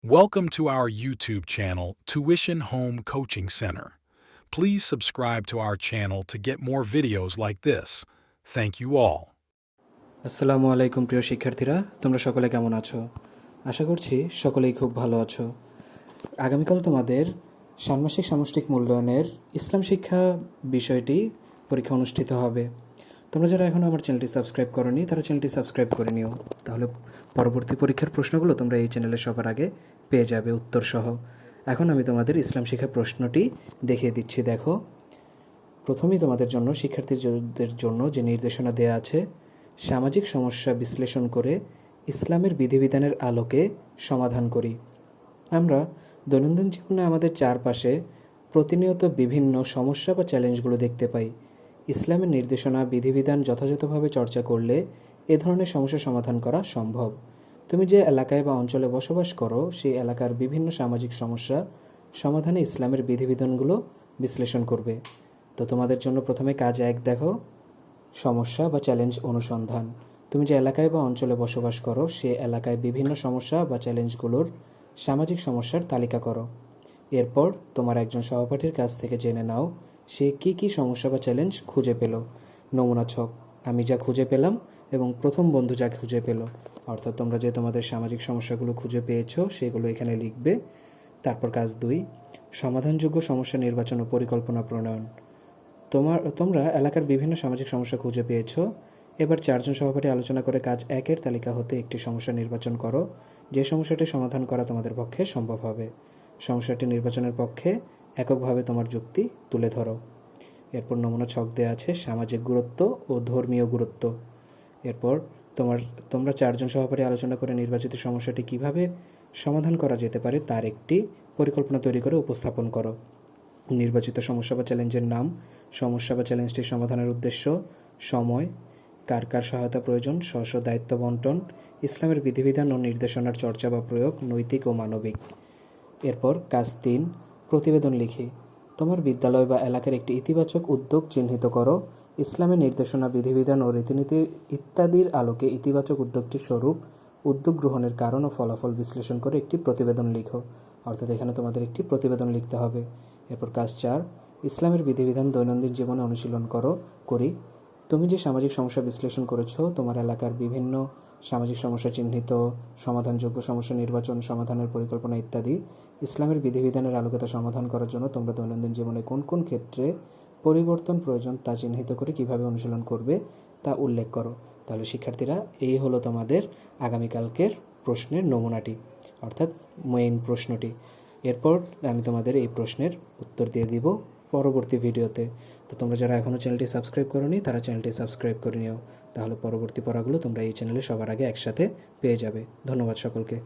Welcome to our YouTube channel, Tuition Home Coaching Center. Please subscribe to our channel to get more videos like this. Thank you all. আসসালামু আলাইকুম প্রিয় শিক্ষার্থীরা তোমরা সকলে কেমন আছো আশা করছি সকলেই খুব ভালো আছো আগামীকাল তোমাদের ষান্মাসিক সামষ্টিক মূল্যায়নের ইসলাম শিক্ষা বিষয়টি পরীক্ষা অনুষ্ঠিত হবে তোমরা যারা এখনও আমার চ্যানেলটি সাবস্ক্রাইব করনি, তারা চ্যানেলটি সাবস্ক্রাইব করে নিও। তাহলে পরবর্তী পরীক্ষার প্রশ্নগুলো তোমরা এই চ্যানেলে সবার আগে পেয়ে যাবে উত্তর সহ এখন আমি তোমাদের ইসলাম শিক্ষা প্রশ্নটি দেখিয়ে দিচ্ছি, দেখো। প্রথমেই তোমাদের জন্য, শিক্ষার্থীদের জন্য যে নির্দেশনা দেয়া আছে, সামাজিক সমস্যা বিশ্লেষণ করে ইসলামের বিধিবিধানের আলোকে সমাধান করি। আমরা দৈনন্দিন জীবনে আমাদের চারপাশে প্রতিনিয়ত বিভিন্ন সমস্যা বা চ্যালেঞ্জগুলো দেখতে পাই। ইসলামের নির্দেশনা, বিধিবিধান যথাযথভাবে চর্চা করলে এ ধরনের সমস্যা সমাধান করা সম্ভব। তুমি যে এলাকায় বা অঞ্চলে বসবাস করো, সেই এলাকার বিভিন্ন সামাজিক সমস্যা সমাধানে ইসলামের বিধিবিধানগুলো বিশ্লেষণ করবে। তো তোমাদের জন্য প্রথমে কাজ এক, দেখো। সমস্যা বা চ্যালেঞ্জ অনুসন্ধান। তুমি যে এলাকায় বা অঞ্চলে বসবাস করো, সে এলাকায় বিভিন্ন সমস্যা বা চ্যালেঞ্জগুলোর সামাজিক সমস্যার তালিকা করো। এরপর তোমার একজন সহপাঠীর কাছ থেকে জেনে নাও সে কী কী সমস্যা বা চ্যালেঞ্জ খুঁজে পেল? নমুনা ছক। আমি যা খুঁজে পেলাম এবং প্রথম বন্ধু যা খুঁজে পেল। অর্থাৎ তোমরা যে তোমাদের সামাজিক সমস্যাগুলো খুঁজে পেয়েছ, সেগুলো এখানে লিখবে। তারপর কাজ দুই, সমাধানযোগ্য সমস্যা নির্বাচন ও পরিকল্পনা প্রণয়ন। তোমার, তোমরা এলাকার বিভিন্ন সামাজিক সমস্যা খুঁজে পেয়েছ। এবার চারজন সহপাঠী আলোচনা করে কাজ একের তালিকা হতে একটি সমস্যা নির্বাচন করো। যে সমস্যাটি সমাধান করা তোমাদের পক্ষে সম্ভব হবে। সমস্যাটি নির্বাচনের পক্ষে এককভাবে তোমার যুক্তি তুলে ধরো। এরপর নমুনা ছক দেওয়া আছে সামাজিক গুরুত্ব ও ধর্মীয় গুরুত্ব। এরপর তোমার, তোমরা চারজন সহপাঠী আলোচনা করে নির্বাচিত সমস্যাটি কীভাবে সমাধান করা যেতে পারে তার একটি পরিকল্পনা তৈরি করে উপস্থাপন করো। নির্বাচিত সমস্যা বা চ্যালেঞ্জের নাম, সমস্যা বা চ্যালেঞ্জটির সমাধানের উদ্দেশ্য, সময়, কার কার সহায়তা প্রয়োজন স্ব দায়িত্ব বন্টন, ইসলামের বিধিবিধান ও নির্দেশনার চর্চা বা প্রয়োগ, নৈতিক ও মানবিক। এরপর কাজ তিন প্রতিবেদন লিখি। তোমার বিদ্যালয় বা এলাকার একটি ইতিবাচক উদ্যোগ চিহ্নিত করো। ইসলামের নির্দেশনা, বিধিবিধান ও রীতিনীতি ইত্যাদির আলোকে ইতিবাচক উদ্যোগটির স্বরূপ। উদ্যোগ গ্রহণের কারণ ও ফলাফল বিশ্লেষণ করে একটি প্রতিবেদন লিখো। অর্থাৎ এখানে তোমাদের একটি প্রতিবেদন লিখতে হবে। এরপর কাজ চার, ইসলামের বিধিবিধান দৈনন্দিন জীবনে অনুশীলন করো, করি। তুমি যে সামাজিক সমস্যা বিশ্লেষণ করেছ, তোমার এলাকার বিভিন্ন সামাজিক সমস্যা চিহ্নিত, সমাধানযোগ্য সমস্যা নির্বাচন, সমাধানের পরিকল্পনা ইত্যাদি ইসলামের বিধিবিধানের আলোকিত সমাধান করার জন্য তোমরা দৈনন্দিন জীবনে কোন কোন ক্ষেত্রে পরিবর্তন প্রয়োজন তা চিহ্নিত করে কীভাবে অনুশীলন করবে তা উল্লেখ করো। তাহলে শিক্ষার্থীরা, এই হলো তোমাদের আগামীকালকের প্রশ্নের নমুনাটি, অর্থাৎ মেইন প্রশ্নটি। এরপর আমি তোমাদের এই প্রশ্নের উত্তর দিয়ে দিব। পরবর্তী ভিডিওতে। তো তোমরা যারা এখনও চ্যানেলটি সাবস্ক্রাইব করোনি, তারা চ্যানেলটি সাবস্ক্রাইব করে নিও। তাহলে পরবর্তী পড়াগুলো তোমরা এই চ্যানেলে সবার আগে একসাথে পেয়ে যাবে। ধন্যবাদ সকলকে।